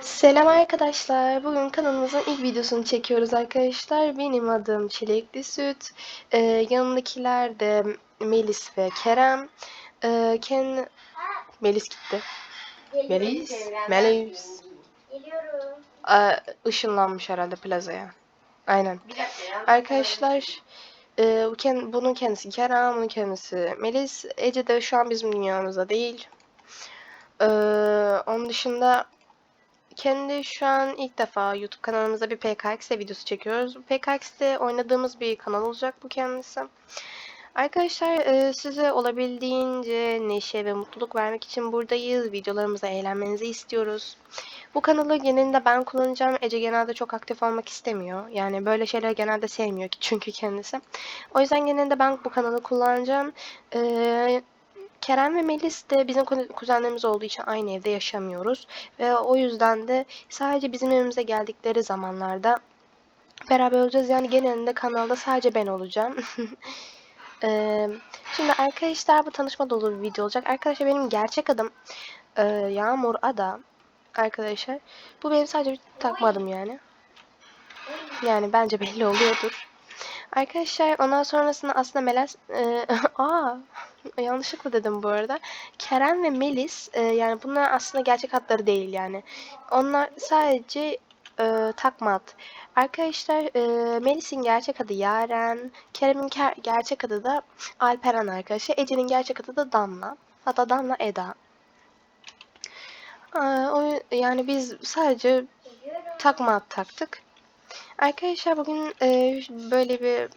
Selam arkadaşlar. Bugün kanalımızın ilk videosunu çekiyoruz arkadaşlar. Benim adım Çilekli Süt. Ee, yanımdakiler de Melis ve Kerem. Ee, Ken... Melis gitti. Melis. Melis. Geliyorum. Ee, ışınlanmış herhalde plazaya. Aynen. Arkadaşlar e, bunun kendisi Kerem, bunun kendisi Melis. Ece de şu an bizim dünyamızda değil. Ee, onun dışında kendi şu an ilk defa YouTube kanalımızda bir PKX videosu çekiyoruz. PKX'te oynadığımız bir kanal olacak bu kendisi. Arkadaşlar e, size olabildiğince neşe ve mutluluk vermek için buradayız. Videolarımıza eğlenmenizi istiyoruz. Bu kanalı genelinde ben kullanacağım. Ece genelde çok aktif olmak istemiyor. Yani böyle şeyler genelde sevmiyor ki çünkü kendisi. O yüzden genelinde ben bu kanalı kullanacağım. Ee, Kerem ve Melis de bizim ku- kuzenlerimiz olduğu için aynı evde yaşamıyoruz. Ve o yüzden de sadece bizim evimize geldikleri zamanlarda beraber olacağız. Yani genelinde kanalda sadece ben olacağım. Şimdi arkadaşlar bu tanışma dolu bir video olacak. Arkadaşlar benim gerçek adım e, Yağmur Ada. Arkadaşlar bu benim sadece bir takma adım yani. Yani bence belli oluyordur. Arkadaşlar ondan sonrasında aslında Melis e, aa yanlışlıkla dedim bu arada. Kerem ve Melis e, yani bunlar aslında gerçek adları değil yani. Onlar sadece e, takma ad. Arkadaşlar e, Melis'in gerçek adı Yaren, Kerem'in ker- gerçek adı da Alperen arkadaşlar. Ece'nin gerçek adı da Damla. Hatta Damla Eda. Aa, o, yani biz sadece takma ad taktık. Arkadaşlar bugün e, böyle bir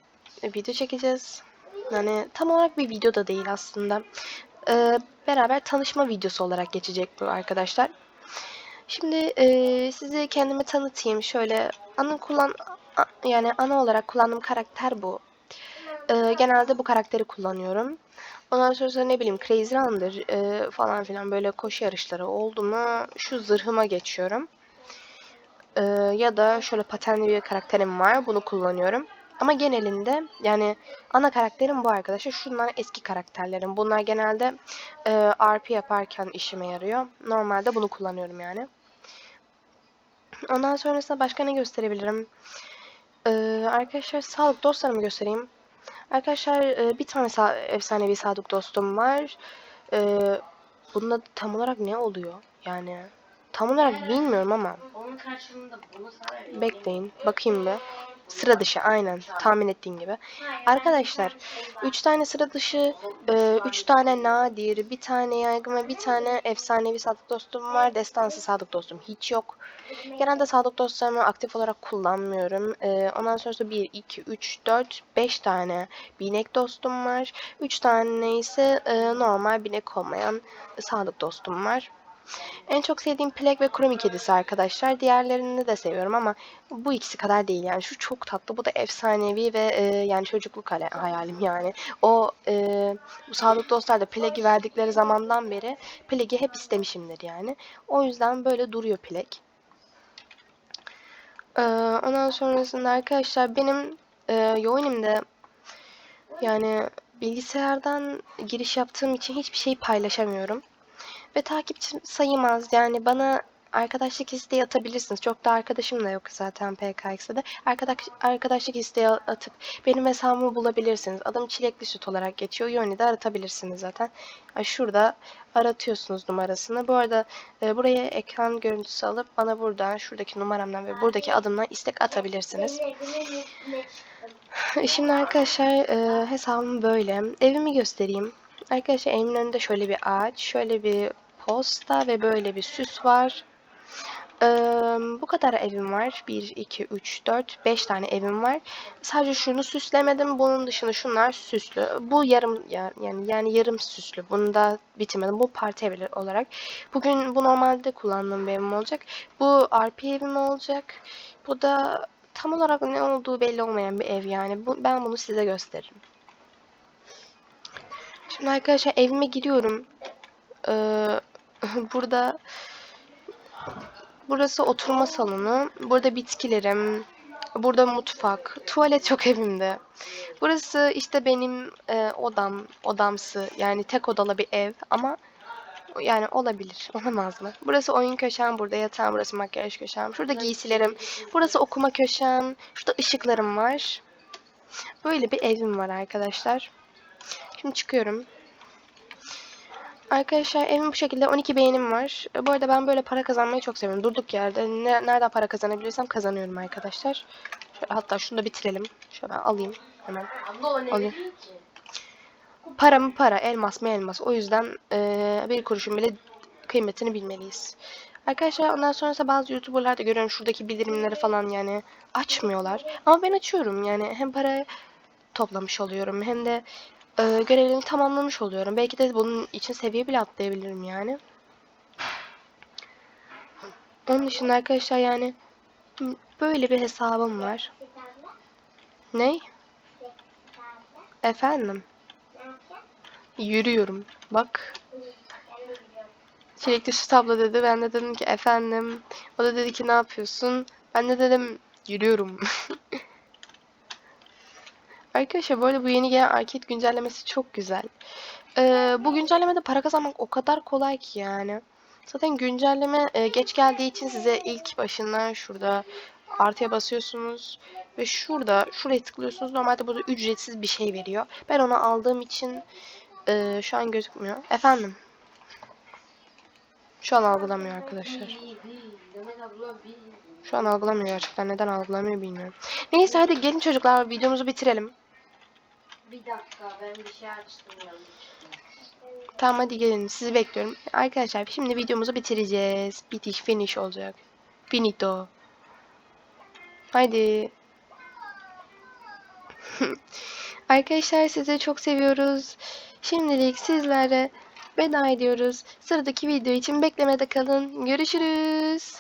video çekeceğiz. Yani tam olarak bir video da değil aslında. E, beraber tanışma videosu olarak geçecek bu arkadaşlar. Şimdi e, size kendimi tanıtayım. Şöyle ana kullan a- yani ana olarak kullandığım karakter bu. E, genelde bu karakteri kullanıyorum. Ondan sonra ne bileyim Crazy Runner e, falan filan böyle koşu yarışları oldu mu şu zırhıma geçiyorum. Ee, ya da şöyle patenli bir karakterim var. Bunu kullanıyorum. Ama genelinde yani ana karakterim bu arkadaşlar. Şunlar eski karakterlerim. Bunlar genelde e, RP yaparken işime yarıyor. Normalde bunu kullanıyorum yani. Ondan sonrasında başka ne gösterebilirim? Ee, arkadaşlar sağlık dostlarımı göstereyim. Arkadaşlar e, bir tane sa- efsanevi sadık dostum var. Ee, bunun adı tam olarak ne oluyor? Yani tam olarak bilmiyorum ama. Bekleyin. Bakayım bir. Sıra dışı aynen. Tahmin ettiğin gibi. Arkadaşlar 3 tane sıra dışı, 3 tane nadir, bir tane yaygın ve bir tane efsanevi sadık dostum var. Destansı sadık dostum hiç yok. Genelde sadık dostlarımı aktif olarak kullanmıyorum. Ee, ondan sonrası 1, 2, 3, 4, 5 tane binek dostum var. 3 tane ise e, normal binek olmayan sadık dostum var. En çok sevdiğim Plek ve Krumi kedisi arkadaşlar. Diğerlerini de seviyorum ama bu ikisi kadar değil yani. Şu çok tatlı. Bu da efsanevi ve e, yani çocukluk hayalim yani. O e, bu sadık dostlar da Plek'i verdikleri zamandan beri Plek'i hep istemişimdir yani. O yüzden böyle duruyor Plek. Ee, ondan sonrasında arkadaşlar benim e, Yoğunim'de yani bilgisayardan giriş yaptığım için hiçbir şey paylaşamıyorum. Ve takipçi sayım az. Yani bana arkadaşlık isteği atabilirsiniz. Çok da arkadaşım da yok zaten PKX'de de. Arkadaş, arkadaşlık isteği atıp benim hesabımı bulabilirsiniz. Adım Çilekli Süt olarak geçiyor. Yoni de aratabilirsiniz zaten. Şurada aratıyorsunuz numarasını. Bu arada e, buraya ekran görüntüsü alıp bana buradan şuradaki numaramdan ve buradaki adımdan istek atabilirsiniz. Şimdi arkadaşlar e, hesabım böyle. Evimi göstereyim. Arkadaşlar evimin önünde şöyle bir ağaç, şöyle bir posta ve böyle bir süs var. E, bu kadar evim var. 1, 2, 3, 4, 5 tane evim var. Sadece şunu süslemedim. Bunun dışında şunlar süslü. Bu yarım ya- yani yani yarım süslü. Bunu da bitirmedim. Bu parti evi olarak. Bugün bu normalde kullandığım bir evim olacak. Bu RP evim olacak. Bu da tam olarak ne olduğu belli olmayan bir ev yani. Bu, ben bunu size gösteririm. Şimdi arkadaşlar evime giriyorum. Ee, burada burası oturma salonu. Burada bitkilerim. Burada mutfak. Tuvalet çok evimde. Burası işte benim e, odam, odamsı. Yani tek odalı bir ev ama Yani olabilir. Olamaz mı? Burası oyun köşem. Burada yatağım. Burası makyaj köşem. Şurada giysilerim. Burası okuma köşem. Şurada ışıklarım var. Böyle bir evim var arkadaşlar. Şimdi çıkıyorum. Arkadaşlar evim bu şekilde 12 beğenim var. E, Bu arada ben böyle para kazanmayı çok seviyorum. Durduk yerde ne, nereden para kazanabilirsem kazanıyorum arkadaşlar. Şöyle, hatta şunu da bitirelim. Şöyle alayım hemen. Alayım. Para mı para, elmas mı elmas. O yüzden eee, bir kuruşun bile kıymetini bilmeliyiz. Arkadaşlar ondan sonrasında bazı YouTuber'lar da görüyorum şuradaki bildirimleri falan yani açmıyorlar. Ama ben açıyorum yani hem para toplamış oluyorum hem de eee görevlerimi tamamlamış oluyorum. Belki de bunun için seviye bile atlayabilirim yani. Onun dışında arkadaşlar yani böyle bir hesabım var. Ne? Efendim? Yürüyorum. Bak. Çilekli süt abla dedi. Ben de dedim ki efendim. O da dedi ki ne yapıyorsun? Ben de dedim yürüyorum. Arkadaşlar böyle bu yeni gelen arcade güncellemesi çok güzel. Ee, bu güncellemede para kazanmak o kadar kolay ki yani. Zaten güncelleme e, geç geldiği için size ilk başından şurada artıya basıyorsunuz ve şurada şuraya tıklıyorsunuz. Normalde burada ücretsiz bir şey veriyor. Ben onu aldığım için e, şu an gözükmüyor. Efendim. Şu an algılamıyor arkadaşlar. Şu an algılamıyor gerçekten. Neden algılamıyor bilmiyorum. Neyse hadi gelin çocuklar videomuzu bitirelim. Bir dakika ben bir şey açtım yanlış. Tamam hadi gelin sizi bekliyorum. Arkadaşlar şimdi videomuzu bitireceğiz. Bitiş finish olacak. Finito. Haydi. Arkadaşlar sizi çok seviyoruz. Şimdilik sizlere veda ediyoruz. Sıradaki video için beklemede kalın. Görüşürüz.